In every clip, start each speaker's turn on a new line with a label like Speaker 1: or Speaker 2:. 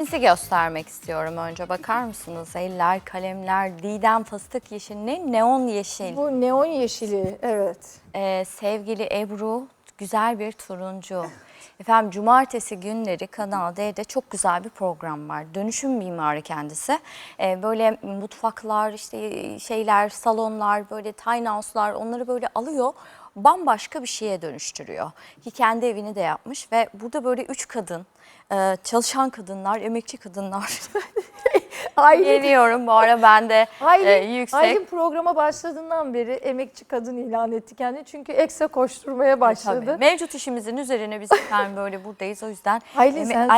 Speaker 1: Sizi göstermek istiyorum önce. Bakar mısınız? Eller, kalemler, didem fıstık yeşili, neon yeşil.
Speaker 2: Bu neon yeşili, evet.
Speaker 1: Ee, sevgili Ebru, güzel bir turuncu. Efendim cumartesi günleri Kanal D'de çok güzel bir program var. Dönüşüm mimarı kendisi. Ee, böyle mutfaklar, işte şeyler, salonlar, böyle tiny house'lar onları böyle alıyor. Bambaşka bir şeye dönüştürüyor. Ki kendi evini de yapmış ve burada böyle üç kadın, e, çalışan kadınlar, emekçi kadınlar. Geliyorum bu ara ben de
Speaker 2: Aylin,
Speaker 1: e, yüksek.
Speaker 2: Aylin programa başladığından beri emekçi kadın ilan etti kendini. Çünkü ekstra koşturmaya başladı.
Speaker 1: Tabii. Mevcut işimizin üzerine biz efendim böyle buradayız. O yüzden
Speaker 2: Aylin, sen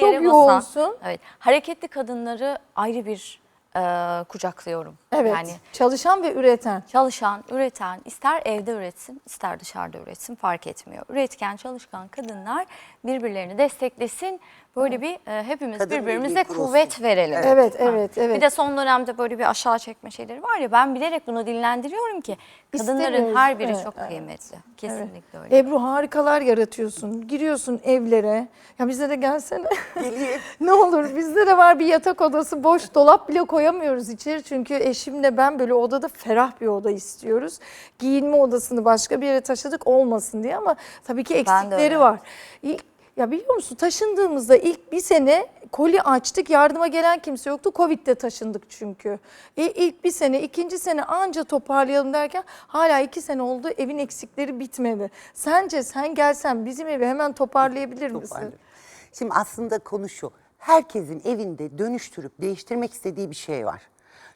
Speaker 2: çok
Speaker 1: yere basan,
Speaker 2: yoğunsun.
Speaker 1: evet, hareketli kadınları ayrı bir e, kucaklıyorum.
Speaker 2: Evet,
Speaker 1: Yani
Speaker 2: çalışan ve üreten.
Speaker 1: çalışan, üreten, ister evde üretsin, ister dışarıda üretsin fark etmiyor. Üretken, çalışkan kadınlar birbirlerini desteklesin. Böyle bir e, hepimiz
Speaker 3: Kadın
Speaker 1: birbirimize
Speaker 3: kurulsun.
Speaker 1: kuvvet verelim.
Speaker 2: Evet,
Speaker 1: Ha.
Speaker 2: evet, evet.
Speaker 1: Bir de son dönemde böyle bir aşağı çekme şeyleri var ya ben bilerek bunu dillendiriyorum ki kadınların
Speaker 2: İstemiyoruz.
Speaker 1: her biri
Speaker 2: Evet,
Speaker 1: çok
Speaker 2: evet.
Speaker 1: kıymetli. Kesinlikle öyle.
Speaker 2: Ebru harikalar yaratıyorsun. Giriyorsun evlere. Ya bize de gelsene.
Speaker 3: Geleyim.
Speaker 2: ne olur bizde de var bir yatak odası boş dolap bile koyamıyoruz içeri çünkü eşimle ben böyle odada ferah bir oda istiyoruz. Giyinme odasını başka bir yere taşıdık olmasın diye ama tabii ki
Speaker 1: Ben de
Speaker 2: eksikleri
Speaker 1: öyle.
Speaker 2: var. İlk, ya biliyor musun taşındığımızda ilk bir sene koli açtık yardıma gelen kimse yoktu. Covid'de taşındık çünkü. E, ilk bir sene ikinci sene anca toparlayalım derken hala iki sene oldu evin eksikleri bitmedi. Sence sen gelsen bizim evi hemen toparlayabilir misin?
Speaker 3: Şimdi aslında konu şu. Herkesin evinde dönüştürüp değiştirmek istediği bir şey var.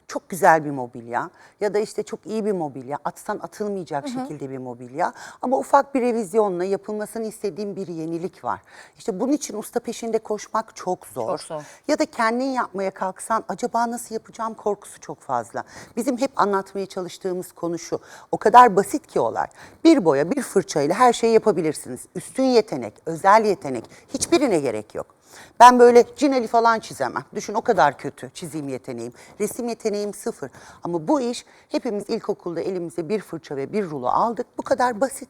Speaker 3: Çok güzel bir mobilya ya da işte çok iyi bir mobilya, atsan atılmayacak şekilde bir mobilya ama ufak bir revizyonla yapılmasını istediğim bir yenilik var. İşte bunun için usta peşinde koşmak çok zor.
Speaker 1: Çok zor.
Speaker 3: Ya da kendin yapmaya kalksan acaba nasıl yapacağım korkusu çok fazla. Bizim hep anlatmaya çalıştığımız konu şu. O kadar basit ki olay. Bir boya, bir fırçayla her şeyi yapabilirsiniz. Üstün yetenek, özel yetenek hiçbirine gerek yok. Ben böyle cineli falan çizemem. Düşün o kadar kötü çizim yeteneğim. Resim yeteneğim sıfır. Ama bu iş hepimiz ilkokulda elimize bir fırça ve bir rulo aldık. Bu kadar basit.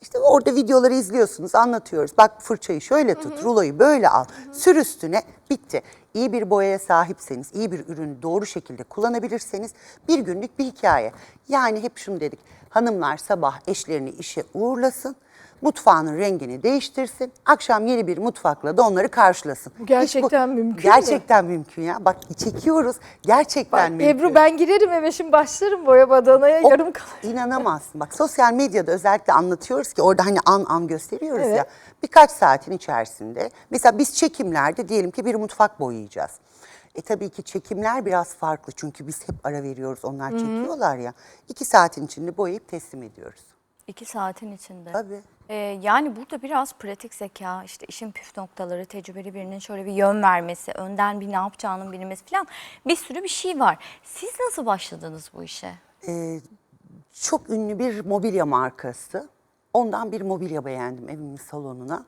Speaker 3: İşte orada videoları izliyorsunuz, anlatıyoruz. Bak fırçayı şöyle tut, ruloyu böyle al. Sür üstüne, bitti. İyi bir boyaya sahipseniz, iyi bir ürünü doğru şekilde kullanabilirseniz bir günlük bir hikaye. Yani hep şunu dedik. Hanımlar sabah eşlerini işe uğurlasın. Mutfağının rengini değiştirsin. Akşam yeni bir mutfakla da onları karşılasın.
Speaker 2: Bu gerçekten
Speaker 3: Hiç
Speaker 2: mümkün mü?
Speaker 3: Gerçekten mümkün ya. Bak çekiyoruz. Gerçekten
Speaker 2: Bak,
Speaker 3: mümkün.
Speaker 2: Ebru ben girerim eve şimdi başlarım boya badanaya
Speaker 3: O-
Speaker 2: yarım kalır.
Speaker 3: İnanamazsın. Bak sosyal medyada özellikle anlatıyoruz ki orada hani an an gösteriyoruz
Speaker 2: Evet.
Speaker 3: ya. Birkaç saatin içerisinde mesela biz çekimlerde diyelim ki bir mutfak boyayacağız. E tabii ki çekimler biraz farklı çünkü biz hep ara veriyoruz onlar çekiyorlar ya. İki saatin içinde boyayıp teslim ediyoruz.
Speaker 1: İki saatin içinde.
Speaker 3: Tabii.
Speaker 1: Ee, yani burada biraz pratik zeka, işte işin püf noktaları, tecrübeli birinin şöyle bir yön vermesi, önden bir ne yapacağının bilmesi falan bir sürü bir şey var. Siz nasıl başladınız bu işe?
Speaker 3: Ee, çok ünlü bir mobilya markası. Ondan bir mobilya beğendim evimin salonuna.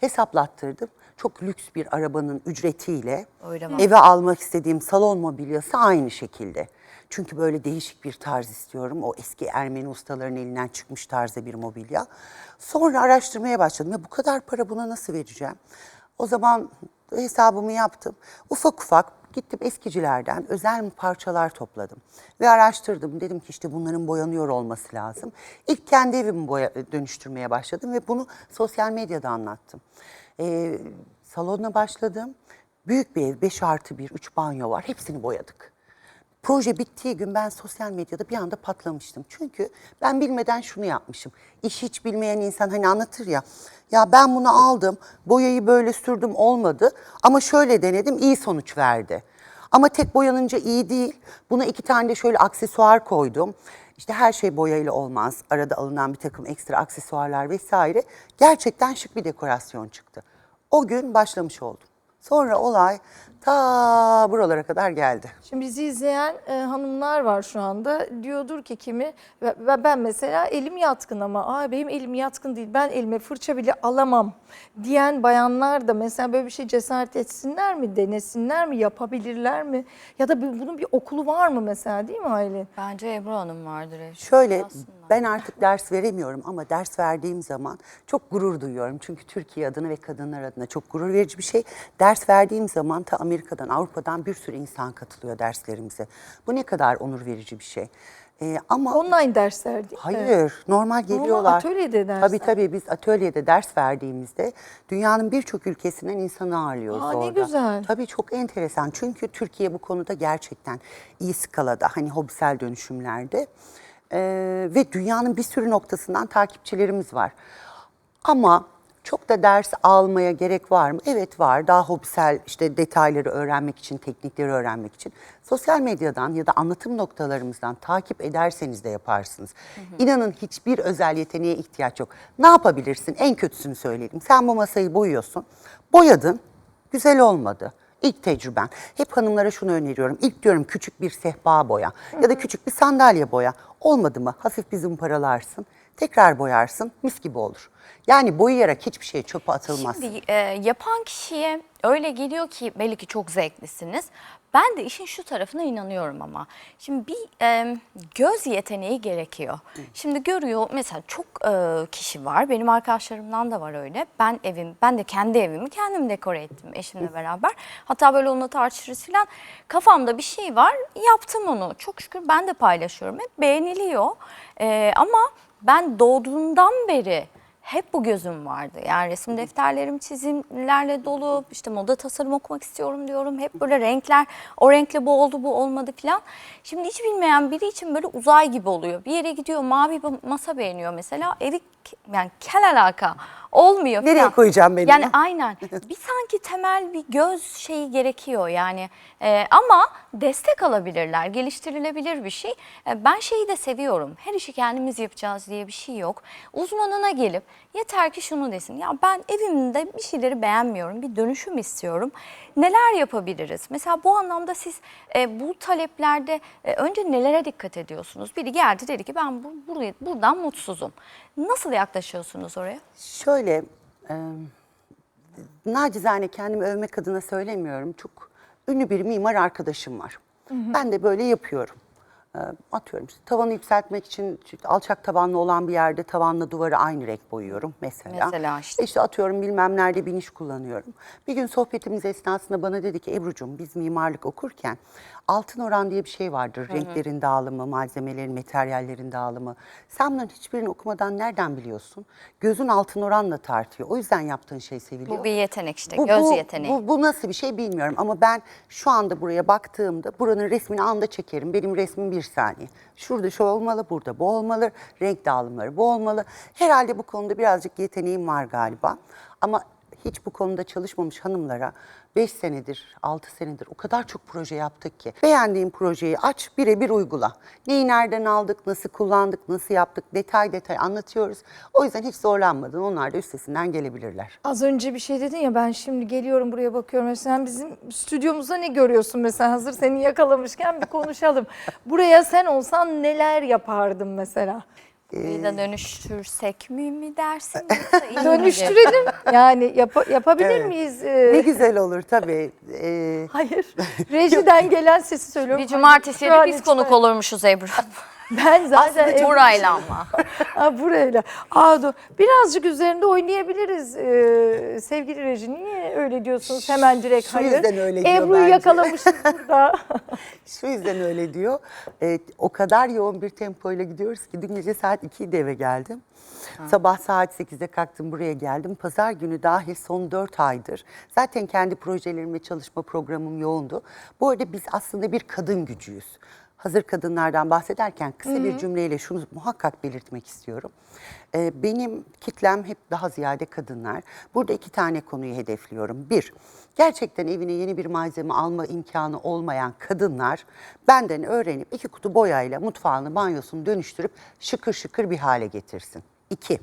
Speaker 3: Hesaplattırdım. Çok lüks bir arabanın ücretiyle
Speaker 1: Öyle mi?
Speaker 3: eve almak istediğim salon mobilyası aynı şekilde. Çünkü böyle değişik bir tarz istiyorum. O eski Ermeni ustaların elinden çıkmış tarzda bir mobilya. Sonra araştırmaya başladım. Ya bu kadar para buna nasıl vereceğim? O zaman hesabımı yaptım. Ufak ufak Gittim eskicilerden özel parçalar topladım ve araştırdım. Dedim ki işte bunların boyanıyor olması lazım. İlk kendi evimi boya, dönüştürmeye başladım ve bunu sosyal medyada anlattım. Ee, salona başladım. Büyük bir ev, 5 artı 1, 3 banyo var. Hepsini boyadık. Proje bittiği gün ben sosyal medyada bir anda patlamıştım. Çünkü ben bilmeden şunu yapmışım. İş hiç bilmeyen insan hani anlatır ya. Ya ben bunu aldım, boyayı böyle sürdüm olmadı ama şöyle denedim iyi sonuç verdi. Ama tek boyanınca iyi değil. Buna iki tane de şöyle aksesuar koydum. İşte her şey boyayla olmaz. Arada alınan bir takım ekstra aksesuarlar vesaire. Gerçekten şık bir dekorasyon çıktı. O gün başlamış oldum. Sonra olay Ta buralara kadar geldi.
Speaker 2: Şimdi bizi izleyen e, hanımlar var şu anda. Diyordur ki kimi ve, ve ben mesela elim yatkın ama Aa, benim elim yatkın değil ben elime fırça bile alamam diyen bayanlar da mesela böyle bir şey cesaret etsinler mi, denesinler mi, yapabilirler mi? Ya da bir- bunun bir okulu var mı mesela değil mi Aylin?
Speaker 1: Bence Ebru Hanım vardır. Evşin.
Speaker 3: Şöyle
Speaker 1: Aslında.
Speaker 3: ben artık ders veremiyorum ama ders verdiğim zaman çok gurur duyuyorum. Çünkü Türkiye adına ve kadınlar adına çok gurur verici bir şey. Ders verdiğim zaman ta Amerika'dan, Avrupa'dan bir sürü insan katılıyor derslerimize. Bu ne kadar onur verici bir şey. Ee, ama
Speaker 2: Online dersler değil mi?
Speaker 3: Hayır, normal geliyorlar.
Speaker 2: atölyede dersler.
Speaker 3: Tabii tabii biz atölyede ders verdiğimizde dünyanın birçok ülkesinden insanı ağırlıyoruz
Speaker 2: Aa, ne
Speaker 3: orada.
Speaker 2: güzel.
Speaker 3: Tabii çok enteresan. Çünkü Türkiye bu konuda gerçekten iyi skalada hani hobisel dönüşümlerde Ee, ve dünyanın bir sürü noktasından takipçilerimiz var. Ama çok da ders almaya gerek var mı? Evet var. Daha hobisel işte detayları öğrenmek için, teknikleri öğrenmek için. Sosyal medyadan ya da anlatım noktalarımızdan takip ederseniz de yaparsınız. İnanın hiçbir özel yeteneğe ihtiyaç yok. Ne yapabilirsin? En kötüsünü söyleyelim. Sen bu masayı boyuyorsun. Boyadın. Güzel olmadı. İlk tecrüben. Hep hanımlara şunu öneriyorum. İlk diyorum küçük bir sehpa boya ya da küçük bir sandalye boya. Olmadı mı? Hafif bir zımparalarsın. Tekrar boyarsın. Mis gibi olur. Yani boyayarak hiçbir şey çöpe atılmaz.
Speaker 1: Şimdi e, yapan kişiye öyle geliyor ki belli ki çok zevklisiniz. Ben de işin şu tarafına inanıyorum ama. Şimdi bir e, göz yeteneği gerekiyor. Şimdi görüyor mesela çok e, kişi var. Benim arkadaşlarımdan da var öyle. Ben evim, ben de kendi evimi kendim dekore ettim eşimle beraber. Hatta böyle onunla tartışırız falan. Kafamda bir şey var. Yaptım onu. Çok şükür ben de paylaşıyorum. Hep beğeniliyor. E, ama ben doğduğumdan beri hep bu gözüm vardı. Yani resim defterlerim çizimlerle dolu. İşte moda tasarım okumak istiyorum diyorum. Hep böyle renkler, o renkle bu oldu, bu olmadı falan. Şimdi hiç bilmeyen biri için böyle uzay gibi oluyor. Bir yere gidiyor, mavi bir masa beğeniyor mesela. Evi yani kel alaka olmuyor
Speaker 3: Nereye
Speaker 1: falan.
Speaker 3: koyacağım ben
Speaker 1: Yani aynen. Bir sanki temel bir göz şeyi gerekiyor yani. Ee, ama destek alabilirler, geliştirilebilir bir şey. Ee, ben şeyi de seviyorum. Her işi kendimiz yapacağız diye bir şey yok. Uzmanına gelip yeter ki şunu desin. Ya ben evimde bir şeyleri beğenmiyorum. Bir dönüşüm istiyorum. Neler yapabiliriz? Mesela bu anlamda siz e, bu taleplerde e, önce nelere dikkat ediyorsunuz? Biri geldi dedi ki ben bu, burayı, buradan mutsuzum. Nasıl yaklaşıyorsunuz oraya?
Speaker 3: Şöyle, e, nacizane kendimi övmek adına söylemiyorum. Çok ünlü bir mimar arkadaşım var. Ben de böyle yapıyorum. E, atıyorum işte tavanı yükseltmek için alçak tavanlı olan bir yerde tavanla duvarı aynı renk boyuyorum mesela.
Speaker 1: Mesela işte.
Speaker 3: İşte atıyorum bilmem nerede bir niş kullanıyorum. Bir gün sohbetimiz esnasında bana dedi ki Ebru'cum biz mimarlık okurken altın oran diye bir şey vardır. Renklerin dağılımı, malzemelerin, materyallerin dağılımı. Sen bunların hiçbirini okumadan nereden biliyorsun? Gözün altın oranla tartıyor. O yüzden yaptığın şey seviliyor.
Speaker 1: Bu bir yetenek işte,
Speaker 3: Bu-
Speaker 1: göz
Speaker 3: bu-
Speaker 1: yeteneği.
Speaker 3: Bu, bu nasıl bir şey bilmiyorum ama ben şu anda buraya baktığımda buranın resmini anda çekerim. Benim resmim bir saniye. Şurada şu olmalı, burada bu olmalı, renk dağılımları bu olmalı. Herhalde bu konuda birazcık yeteneğim var galiba. Ama hiç bu konuda çalışmamış hanımlara 5 senedir, 6 senedir o kadar çok proje yaptık ki. Beğendiğin projeyi aç, birebir uygula. Neyi nereden aldık, nasıl kullandık, nasıl yaptık detay detay anlatıyoruz. O yüzden hiç zorlanmadan onlar da üstesinden gelebilirler.
Speaker 2: Az önce bir şey dedin ya ben şimdi geliyorum buraya bakıyorum. Mesela sen bizim stüdyomuzda ne görüyorsun mesela hazır seni yakalamışken bir konuşalım. Buraya sen olsan neler yapardın mesela?
Speaker 1: Bir de dönüştürsek mi mi dersin? yoksa iyi mi
Speaker 2: Dönüştürelim. Yani yapa- yapabilir
Speaker 3: Evet.
Speaker 2: miyiz?
Speaker 3: Ne
Speaker 2: Ee,
Speaker 3: güzel olur tabii. Ee,
Speaker 2: hayır. Rejiden gelen sesi söylüyorum.
Speaker 1: Bir cumartesi
Speaker 2: Şu an
Speaker 1: biz konuk olurmuşuz Ebru.
Speaker 2: Ben zaten
Speaker 1: Aslında burayla ama.
Speaker 2: Ha, burayla. Aa, do- birazcık üzerinde oynayabiliriz ee, sevgili Reji. Niye öyle diyorsunuz hemen direkt
Speaker 3: Şu
Speaker 2: hayır?
Speaker 3: yüzden öyle diyor
Speaker 2: Ebru'yu
Speaker 3: bence.
Speaker 2: yakalamışız burada.
Speaker 3: Şu yüzden öyle diyor. Ee, o kadar yoğun bir tempoyla gidiyoruz ki dün gece saat 2'de eve geldim. Sabah saat 8'de kalktım buraya geldim. Pazar günü dahil son 4 aydır. Zaten kendi projelerim ve çalışma programım yoğundu. Bu arada biz aslında bir kadın gücüyüz. Hazır kadınlardan bahsederken kısa bir cümleyle şunu muhakkak belirtmek istiyorum. Ee, benim kitlem hep daha ziyade kadınlar. Burada iki tane konuyu hedefliyorum. Bir, gerçekten evine yeni bir malzeme alma imkanı olmayan kadınlar benden öğrenip iki kutu boyayla mutfağını, banyosunu dönüştürüp şıkır şıkır bir hale getirsin. İki,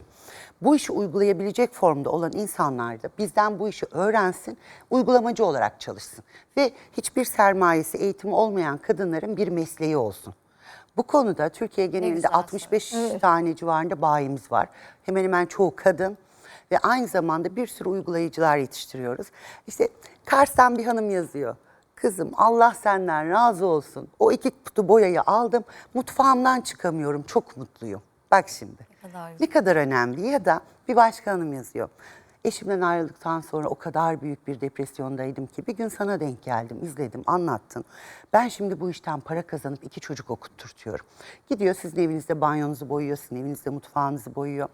Speaker 3: Bu işi uygulayabilecek formda olan insanlar da bizden bu işi öğrensin, uygulamacı olarak çalışsın. Ve hiçbir sermayesi, eğitimi olmayan kadınların bir mesleği olsun. Bu konuda Türkiye genelinde
Speaker 1: güzel
Speaker 3: 65 tane civarında bayimiz var. Hemen hemen çoğu kadın ve aynı zamanda bir sürü uygulayıcılar yetiştiriyoruz. İşte Kars'tan bir hanım yazıyor. Kızım Allah senden razı olsun. O iki kutu boyayı aldım. Mutfağımdan çıkamıyorum. Çok mutluyum. Bak şimdi.
Speaker 1: Kadar.
Speaker 3: Ne kadar önemli ya da bir başka hanım yazıyor. Eşimden ayrıldıktan sonra o kadar büyük bir depresyondaydım ki bir gün sana denk geldim, izledim, anlattın. Ben şimdi bu işten para kazanıp iki çocuk okutturtuyorum. Gidiyor sizin evinizde banyonuzu boyuyor, sizin evinizde mutfağınızı boyuyor.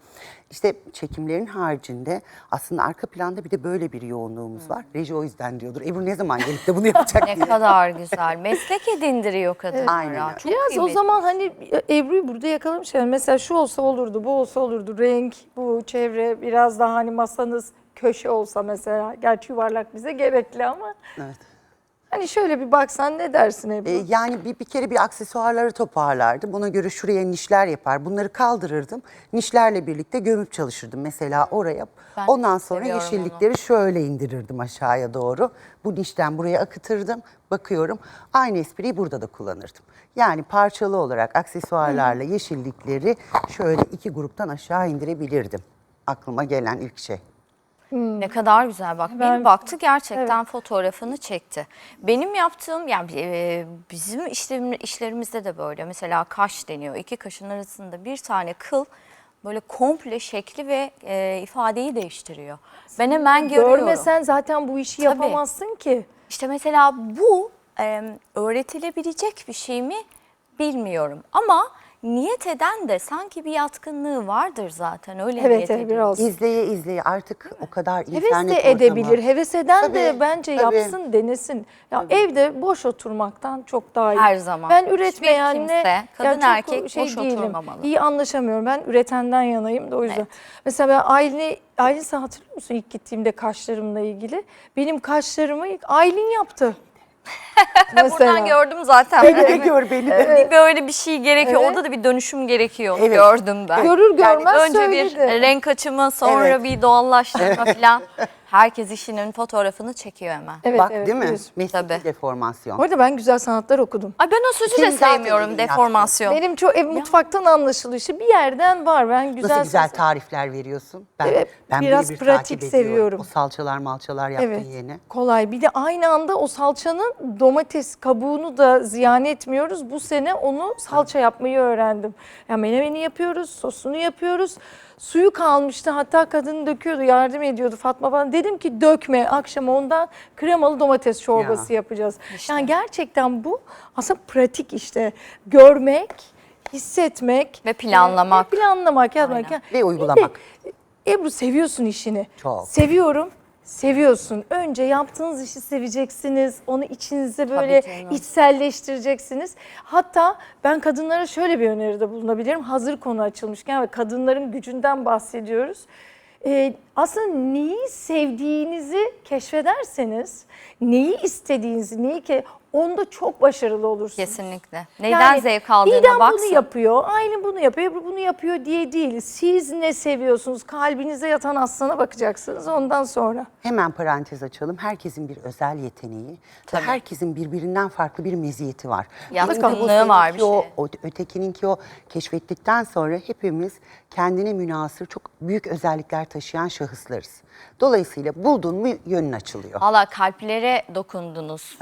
Speaker 3: İşte çekimlerin haricinde aslında arka planda bir de böyle bir yoğunluğumuz var. Reji o yüzden diyordur. Ebru ne zaman gelip de bunu yapacak
Speaker 1: Ne
Speaker 3: diye.
Speaker 1: kadar güzel. Meslek edindiriyor kadınlara.
Speaker 3: Aynen.
Speaker 1: Çok
Speaker 2: Biraz o
Speaker 1: kıymetli.
Speaker 2: zaman hani Ebru'yu burada yakalamış. Yani mesela şu olsa olurdu, bu olsa olurdu. Renk, bu çevre biraz daha hani masanız köşe olsa mesela. Gerçi yuvarlak bize gerekli ama.
Speaker 3: Evet.
Speaker 2: Hani şöyle bir baksan ne dersin Ebru?
Speaker 3: E, yani bir, bir kere bir aksesuarları toparlardım. Buna göre şuraya nişler yapar. Bunları kaldırırdım. Nişlerle birlikte gömüp çalışırdım mesela oraya.
Speaker 1: Ben
Speaker 3: Ondan sonra yeşillikleri şöyle indirirdim aşağıya doğru. Bu nişten buraya akıtırdım. Bakıyorum aynı espriyi burada da kullanırdım. Yani parçalı olarak aksesuarlarla yeşillikleri şöyle iki gruptan aşağı indirebilirdim. Aklıma gelen ilk şey.
Speaker 1: Ne kadar güzel bak.
Speaker 2: Ben-
Speaker 1: Bir baktı gerçekten fotoğrafını çekti. Benim yaptığım yani e, bizim işlerim, işlerimizde de böyle. Mesela kaş deniyor. İki kaşın arasında bir tane kıl böyle komple şekli ve e, ifadeyi değiştiriyor. Ben hemen görüyorum.
Speaker 2: Görmesen zaten bu işi
Speaker 1: Tabii.
Speaker 2: yapamazsın ki.
Speaker 1: İşte mesela bu e, öğretilebilecek bir şey mi bilmiyorum. Ama niyet eden de sanki bir yatkınlığı vardır zaten. Öyle
Speaker 2: Evet,
Speaker 1: niyet
Speaker 2: evet
Speaker 1: ediyor.
Speaker 2: biraz.
Speaker 3: İzleye izleye artık o kadar
Speaker 2: Heves
Speaker 3: internet
Speaker 2: de
Speaker 3: ortamı.
Speaker 2: edebilir. Heves eden de
Speaker 3: Tabii,
Speaker 2: bence
Speaker 3: tabii.
Speaker 2: yapsın, denesin. Ya evde boş oturmaktan çok daha iyi.
Speaker 1: Her zaman.
Speaker 2: Ben üretmeyenle
Speaker 1: kimse, kadın erkek
Speaker 2: şey
Speaker 1: boş
Speaker 2: değilim.
Speaker 1: oturmamalı.
Speaker 2: İyi anlaşamıyorum. Ben üretenden yanayım da o yüzden. Mesela ben Aylin'i Aylin sen hatırlıyor musun ilk gittiğimde kaşlarımla ilgili? Benim kaşlarımı ilk Aylin yaptı.
Speaker 1: Buradan gördüm zaten.
Speaker 3: Beni de gör beni de.
Speaker 1: Bir böyle bir şey gerekiyor.
Speaker 2: Evet.
Speaker 1: Orada da bir dönüşüm gerekiyor.
Speaker 3: Evet.
Speaker 1: Gördüm ben.
Speaker 2: Görür görmez
Speaker 1: Önce
Speaker 2: söyledi.
Speaker 1: bir renk açımı, sonra
Speaker 3: Evet.
Speaker 1: bir doğallaştırma falan. Herkes işinin fotoğrafını çekiyor hemen.
Speaker 2: Evet,
Speaker 3: Bak
Speaker 2: evet,
Speaker 3: değil mi?
Speaker 2: biliyorsun.
Speaker 3: Mesleki
Speaker 1: Tabii.
Speaker 3: deformasyon.
Speaker 2: Bu arada ben güzel sanatlar okudum.
Speaker 1: Ay ben o sözü
Speaker 3: Senin
Speaker 1: de
Speaker 3: zaten
Speaker 1: sevmiyorum
Speaker 3: elin
Speaker 1: deformasyon.
Speaker 2: Benim çok ev mutfaktan anlaşılışı bir yerden var. Ben güzel
Speaker 3: Nasıl güzel tarifler veriyorsun. Ben,
Speaker 2: Evet,
Speaker 3: ben
Speaker 2: biraz
Speaker 3: birebir
Speaker 2: pratik
Speaker 3: takip ediyorum.
Speaker 2: seviyorum.
Speaker 3: O salçalar malçalar yaptığın
Speaker 2: Evet.
Speaker 3: yeni.
Speaker 2: Kolay. Bir de aynı anda o salçanın domates kabuğunu da ziyan etmiyoruz. Bu sene onu salça yapmayı öğrendim. Yani menemeni yapıyoruz, sosunu yapıyoruz. Suyu kalmıştı hatta kadın döküyordu, yardım ediyordu Fatma bana. Dedim ki dökme akşam ondan kremalı domates çorbası
Speaker 3: Ya.
Speaker 2: yapacağız. Yani gerçekten bu aslında pratik işte. Görmek, hissetmek.
Speaker 1: Ve planlamak.
Speaker 2: e, planlamak, yapmak.
Speaker 1: Aynen.
Speaker 3: Ve uygulamak.
Speaker 2: Ebru seviyorsun işini.
Speaker 3: Çok.
Speaker 2: Seviyorum. Seviyorsun. Önce yaptığınız işi seveceksiniz. Onu içinize böyle
Speaker 1: canım.
Speaker 2: içselleştireceksiniz. Hatta ben kadınlara şöyle bir öneride bulunabilirim. Hazır konu açılmışken ve kadınların gücünden bahsediyoruz. Ee, aslında neyi sevdiğinizi keşfederseniz, neyi istediğinizi, neyi ki onda çok başarılı olursunuz.
Speaker 1: Kesinlikle. Neyden zevk aldığına
Speaker 2: Didem
Speaker 1: baksın.
Speaker 2: bunu yapıyor, Aylin bunu yapıyor, bunu yapıyor diye değil. Siz ne seviyorsunuz? Kalbinize yatan aslana bakacaksınız ondan sonra.
Speaker 3: Hemen parantez açalım. Herkesin bir özel yeteneği ve herkesin birbirinden farklı bir meziyeti var.
Speaker 1: Yatkınlığı var bir
Speaker 3: o,
Speaker 1: şey.
Speaker 3: o, ötekininki o keşfettikten sonra hepimiz kendine münasır çok büyük özellikler taşıyan şahıslarız. Dolayısıyla buldun mu yönün açılıyor.
Speaker 1: Valla kalplere dokundunuz.